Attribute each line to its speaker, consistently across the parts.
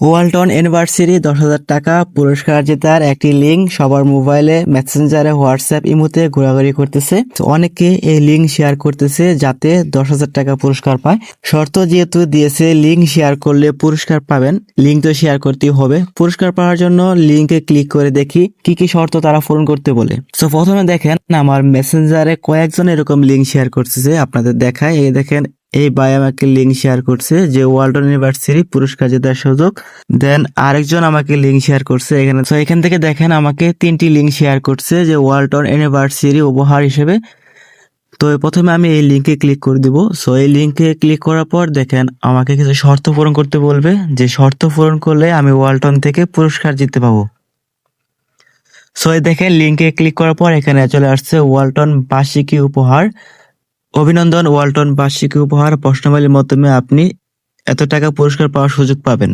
Speaker 1: Walton anniversary দশ হাজার টাকা পুরস্কার জেতার একটি লিঙ্ক সবার মোবাইলে মেসেঞ্জারে হোয়াটসঅ্যাপ ইমোতে ঘোরাঘুরি করতেছে। অনেকে এই লিঙ্ক শেয়ার করতেছে যাতে দশ হাজার টাকা পুরস্কার পায়। শর্ত যেহেতু দিয়েছে, লিঙ্ক শেয়ার করলে পুরস্কার পাবেন। লিঙ্ক তো শেয়ার করতেই হবে। পুরস্কার পাওয়ার জন্য লিঙ্কে ক্লিক করে দেখি কি কি শর্ত তারা পূরণ করতে বলে। তো প্রথমে দেখেন, আমার মেসেঞ্জারে কয়েকজন এরকম লিঙ্ক শেয়ার করতেছে। আপনাদের দেখায়, এই দেখেন এই ভাই আমাকে লিঙ্ক শেয়ার করছে যে ওয়ালটন ইউনিভার্সিটি পুরস্কার জেতার সুযোগ। দেন আরেকজন আমাকে লিঙ্ক শেয়ার করছে এখানে। তো এখান থেকে দেখেন আমাকে তিনটি লিঙ্ক শেয়ার করছে যে ওয়ালটন ইউনিভার্সিটি উপহার হিসেবে। তো প্রথমে আমি এই লিঙ্কে ক্লিক করে দিব। সো এই লিঙ্কে ক্লিক করার পর দেখেন আমাকে কিছু শর্ত পূরণ করতে বলবে। যে শর্ত পূরণ করলে আমি ওয়ালটন থেকে পুরস্কার জিততে পাবো। সো দেখেন লিঙ্কে ক্লিক করার পর এখানে চলে আসছে ওয়ালটন বার্ষিকী উপহার। অভিনন্দন, ওয়ালটন বার্ষিকী উপহার, প্রশ্নাবলীর মাধ্যমে আপনি এত টাকা পুরস্কার পাওয়ার সুযোগ পাবেন।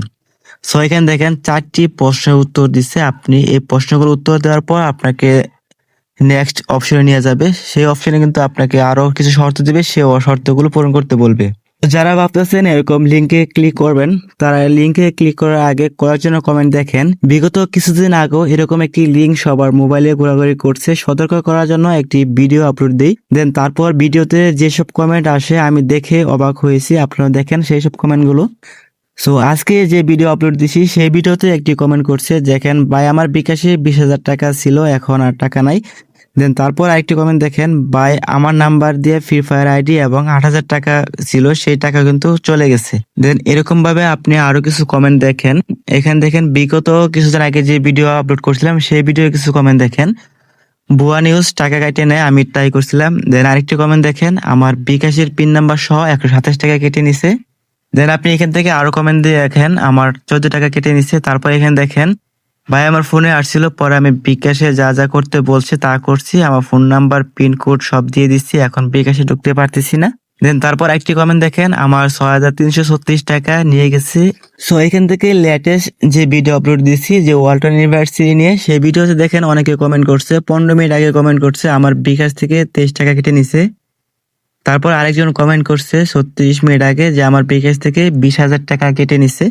Speaker 1: সো এখানে দেখেন, চারটি প্রশ্নের উত্তর দিচ্ছে আপনি। এই প্রশ্নগুলোর উত্তর দেওয়ার পর আপনাকে নেক্সট অপশনে নিয়ে যাবে। সেই অপশনে কিন্তু আপনাকে আরও কিছু শর্ত দেবে, সেই শর্তগুলো পূরণ করতে বলবে। যারা ভাবতেছেন এরকম লিঙ্কে ক্লিক করবেন, তারা লিঙ্কে ক্লিক করার আগে কয়েকজন কমেন্ট দেখেন। বিগত কিছুদিন আগেও এরকম একটি লিঙ্ক সবার মোবাইলে ঘোরাঘুরি করছে, সতর্ক করার জন্য একটি ভিডিও আপলোড দিই। দেন তারপর ভিডিওতে যেসব কমেন্ট আসে, আমি দেখে অবাক হয়েছি। আপনারা দেখেন সেই সব কমেন্টগুলো সো আজকে যে ভিডিও আপলোড দিছি, সেই ভিডিওতে একটি কমেন্ট করছে, দেখেন, ভাই, আমার বিকাশে বিশ হাজার টাকা ছিল, এখন আর টাকা নাই। দেন তারপর আরেকটি কমেন্ট দেখেন, ভাই, আমার নাম্বার দিয়ে ফ্রি ফায়ার আইডি এবং আট হাজার টাকা ছিল, সেই টাকা কিন্তু চলে গেছে। দেন এরকম ভাবে আপনি আরও কিছু কমেন্ট দেখেন। এখানে দেখেন, বিগত কিছুদিন আগে যে ভিডিও আপলোড করছিলাম, সেই ভিডিও কিছু কমেন্ট দেখেন। ভুয়া নিউজ টাকা কাটে নেয়, আমি ট্রাই করছিলাম। দেন আরেকটি কমেন্ট দেখেন, আমার বিকাশের পিন নাম্বার সহ একশো সাতাশ টাকা কেটে নিছে। দেন আপনি এখান থেকে আরও কমেন্ট দিয়ে দেখেন, আমার চোদ্দ টাকা কেটে নিচ্ছে তারপর এখানে দেখেন ভাই, আমার ফোনে আসছিল, পরে আমি বিকাশে যা যা করতে বলছে তা করছি, আমার ফোন নাম্বার পিনকোড সব দিয়ে দিচ্ছি, এখন বিকাশে ঢুকতে পারতেছি না। দেন তারপর একটি কমেন্ট দেখেন, আমার ছয় হাজার তিনশো ছত্রিশ টাকা নিয়ে গেছে। সো এখান থেকে লেটেস্ট যে ভিডিও আপলোড দিচ্ছি যে ওয়ালটন ইউনিভার্সিটি নিয়ে, সেই ভিডিওতে দেখেন অনেকে কমেন্ট করছে, পনেরো মিনিট আগে কমেন্ট করছে, আমার বিকাশ থেকে তেইশ টাকা কেটে নিছে। তারপর আরেকজন কমেন্ট করছে, ছত্রিশ মিনিট আগে, যে আমার বিকাশ থেকে বিশ হাজার টাকা কেটে নিছে।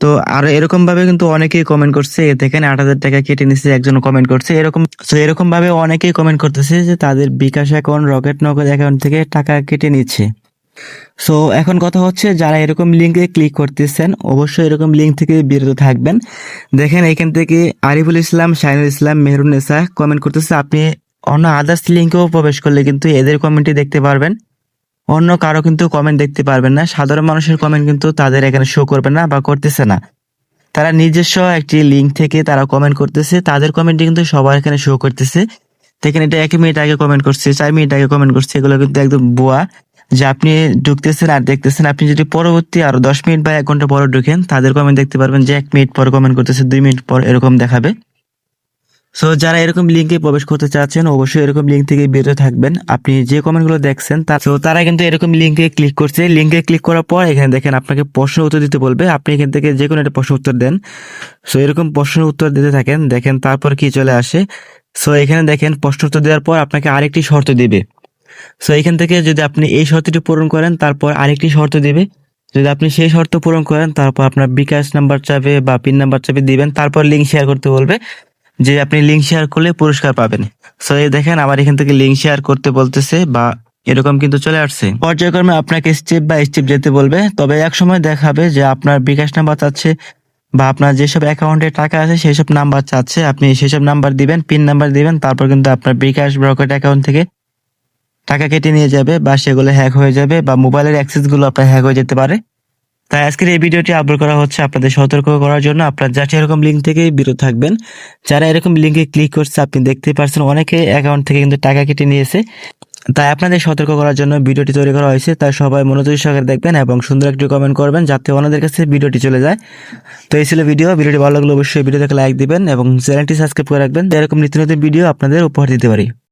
Speaker 1: তো আর এরকম ভাবে কিন্তু অনেকেই কমেন্ট করছে দেখেন আট হাজার টাকা কেটে নিচ্ছে একজন কমেন্ট করছে, এরকম, তো এরকম ভাবে অনেকেই কমেন্ট করতেছে যে তাদের bKash account Rocket Nagad account থেকে টাকা কেটে নিচ্ছে। সো এখন কথা হচ্ছে যারা এরকম লিঙ্কে ক্লিক করতেছেন, অবশ্যই এরকম লিঙ্ক থেকে বিরত থাকবেন। দেখেন এখান থেকে আরিফুল ইসলাম, শাহিনুল ইসলাম মেহরুন্নেসা কমেন্ট করতেছে, আপনি অন্য আদার্স লিঙ্কেও প্রবেশ করলে কিন্তু এদের কমেন্টই দেখতে পারবেন। অন্য কারও কিন্তু কমেন্ট দেখতে পারবেন না। সাধারণ মানুষের কমেন্ট কিন্তু তাদের এখানে শো করবে না বা করতেছে না। তারা নিজস্ব একটি লিঙ্ক থেকে তারা কমেন্ট করতেছে। তাদের কমেন্ট কিন্তু সবার এখানে শো করতেছে। দেখেন এটা এক মিনিট আগে কমেন্ট করছে, চার মিনিট আগে কমেন্ট করছে। এগুলো কিন্তু একদম বোয়া যে আপনি ঢুকতেছেন আর দেখতেছেন, আপনি যদি পরবর্তী আরও দশ মিনিট বা এক ঘণ্টা পরে ঢুকেন, তাদের কমেন্ট দেখতে পারবেন যে এক মিনিট পর কমেন্ট করতেছে, দুই মিনিট পর এরকম দেখাবে। সো যারা এরকম লিঙ্কে প্রবেশ করতে চাচ্ছেন, অবশ্যই এরকম লিঙ্ক থেকে বেরোতে থাকবেন। আপনি যে কমেন্টগুলো দেখছেন, তা তো তারা কিন্তু এরকম লিঙ্কে ক্লিক করছে। লিঙ্কে ক্লিক করার পর এখানে দেখেন আপনাকে প্রশ্ন উত্তর দিতে বলবে। আপনি এখান থেকে যে কোনো একটা প্রশ্ন উত্তর দেন। সো এরকম প্রশ্ন উত্তর দিতে থাকেন। দেখেন তারপর কি চলে আসে। সো এখানে দেখেন প্রশ্ন উত্তর দেওয়ার পর আপনাকে আরেকটি শর্ত দিবে। সো এখান থেকে যদি আপনি এই শর্তটি পূরণ করেন, তারপর আরেকটি শর্ত দিবে। যদি আপনি সেই শর্ত পূরণ করেন, তারপর আপনার বিকাশ নাম্বার চাবে বা পিন নাম্বার চাবে দিবেন, তারপর লিঙ্ক শেয়ার করতে বলবে। যে আপনি লিঙ্ক শেয়ার করলে পুরস্কার পাবেন। সো এই দেখেন আবার এখান থেকে লিঙ্ক শেয়ার করতে বলতেছে বা এরকম কিন্তু চলে আসছে। পর্যায়ক্রমে আপনাকে স্টেপ বাই স্টেপ যেতে বলবে। তবে এক সময় দেখাবে যে আপনার বিকাশ নাম্বার চাচ্ছে বা আপনার যেসব অ্যাকাউন্টে টাকা আছে সেই সব নাম্বার চাচ্ছে। আপনি সেসব নাম্বার দিবেন পিন নাম্বার দিবেন, তারপর কিন্তু আপনার বিকাশ ব্রকেট অ্যাকাউন্ট থেকে টাকা কেটে নিয়ে যাবে বা সেগুলো হ্যাক হয়ে যাবে বা মোবাইলের অ্যাক্সেসগুলো আপনার হ্যাক হয়ে যেতে পারে। তাই আজকের এই ভিডিওটি আপলোড করা হচ্ছে আপনাদের সতর্ক করার জন্য। আপনার যাতে এরকম লিঙ্ক থেকে বিরত থাকবেন। যারা এরকম লিঙ্কে ক্লিক করছে, আপনি দেখতে পারছেন অনেকে অ্যাকাউন্ট থেকে কিন্তু টাকা কেটে নিয়েছে। তাই আপনাদের সতর্ক করার জন্য ভিডিওটি তৈরি করা হয়েছে। তাই সবাই মনোযোগী সহকারে দেখবেন এবং সুন্দর একটি কমেন্ট করবেন যাতে ওনাদের কাছে ভিডিওটি চলে যায়। তো এই ছিল ভিডিও। ভিডিওটি ভালো লাগলে অবশ্যই ভিডিওটাকে লাইক দিবেন এবং চ্যানেলটি সাবস্ক্রাইব করে রাখবেন। এরকম নিত্য নতুন ভিডিও আপনাদের উপহার দিতে পারি।